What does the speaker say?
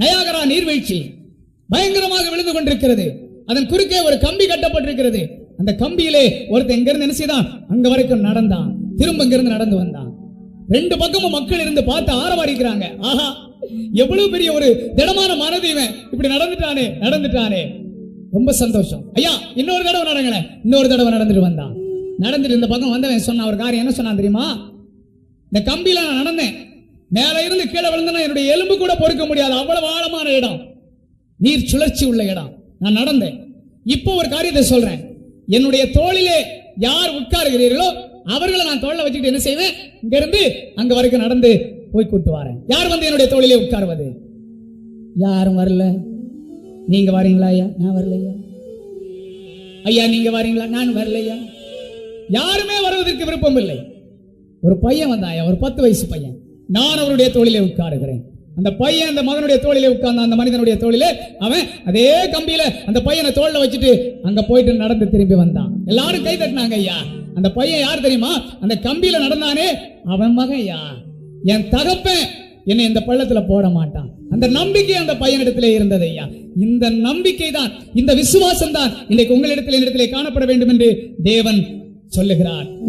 Niagara நீர்வீழ்ச்சி பயங்கரமாக விழுந்து கொண்டிருக்கிறது. அதன் குறுக்கே ஒரு கம்பி கட்டப்பட்டிருக்கிறது. அந்த கம்பியிலே ஒருத்தன் எங்க இருந்து அங்க வரைக்கும் நடந்தான். திரும்ப இங்க இருந்து நடந்து வந்தான். ரெண்டு பக்கமும் மக்கள் இருந்து பார்த்து ஆரவாரிக்கிறாங்க. ஆஹா எவ்வளவு பெரிய ஒரு திடமான மனது இவன். இப்படி நடந்துட்டானே நடந்துட்டானே. ரொம்ப சந்தோஷம். ஐயா இன்னொரு தடவை நடங்களேன். இன்னொரு தடவை நடந்துட்டு வந்தான். நடந்துட்டு இந்த பக்கம் வந்தவன் சொன்ன ஒரு காரியம் என்ன சொன்னான் தெரியுமா? இந்த கம்பியில நான் நடந்தேன். மேல இருந்து கீழே விழுந்தனா என்னுடைய எலும்பு கூட பொறுக்க முடியாது. அவ்வளவு ஆழமான இடம். நீர் சுழற்சி உள்ள இடம். நான் நடந்தேன். இப்போ ஒரு காரியத்தை சொல்றேன். என்னுடைய தோளிலே யார் உட்காருகிறீர்களோ அவர்களை நான் தோளில் வச்சுக்கிட்டு என்ன செய்வேன்? இங்க இருந்து அங்க வரைக்கும் நடந்து போய் கூட்டு வரேன். யார் வந்து என்னுடைய தோளிலே உட்காருவது? யாரும் வரல. நீங்க வரீங்களா ஐயா? நான் வரலையா ஐயா. நீங்க வரீங்களா? நான் வரலையா யாருமே வருவதற்கு விருப்பம் இல்லை ஒரு பையன் வந்தாயா ஒரு பத்து வயசு பையன். நான் அவருடைய தோளிலே உட்காருகிறேன். அந்த பையன் அந்த மகனுடைய தோளிலே உட்கார்ந்த அந்த மனிதனுடைய தோளிலே அவன் அதே கம்பியில அந்த பையனை தோல்ல வச்சுட்டு அங்க போயிட்டு நடந்து திரும்பி வந்தான். எல்லாரும் கை தட்டினாங்க ஐயா அந்த பையன் யார் தெரியுமா? அந்த கம்பியில நடந்தானே அவன் மகன் ஐயா. என் தகப்பன் என்னை இந்த பள்ளத்துல போட மாட்டான். அந்த நம்பிக்கை அந்த பையனிடத்திலே இருந்தது ஐயா. இந்த நம்பிக்கை தான் இந்த விசுவாசம் தான் இன்னைக்கு உங்களிடத்தில் என்னிடத்திலே காணப்பட வேண்டும் என்று தேவன் சொல்லுகிறார்.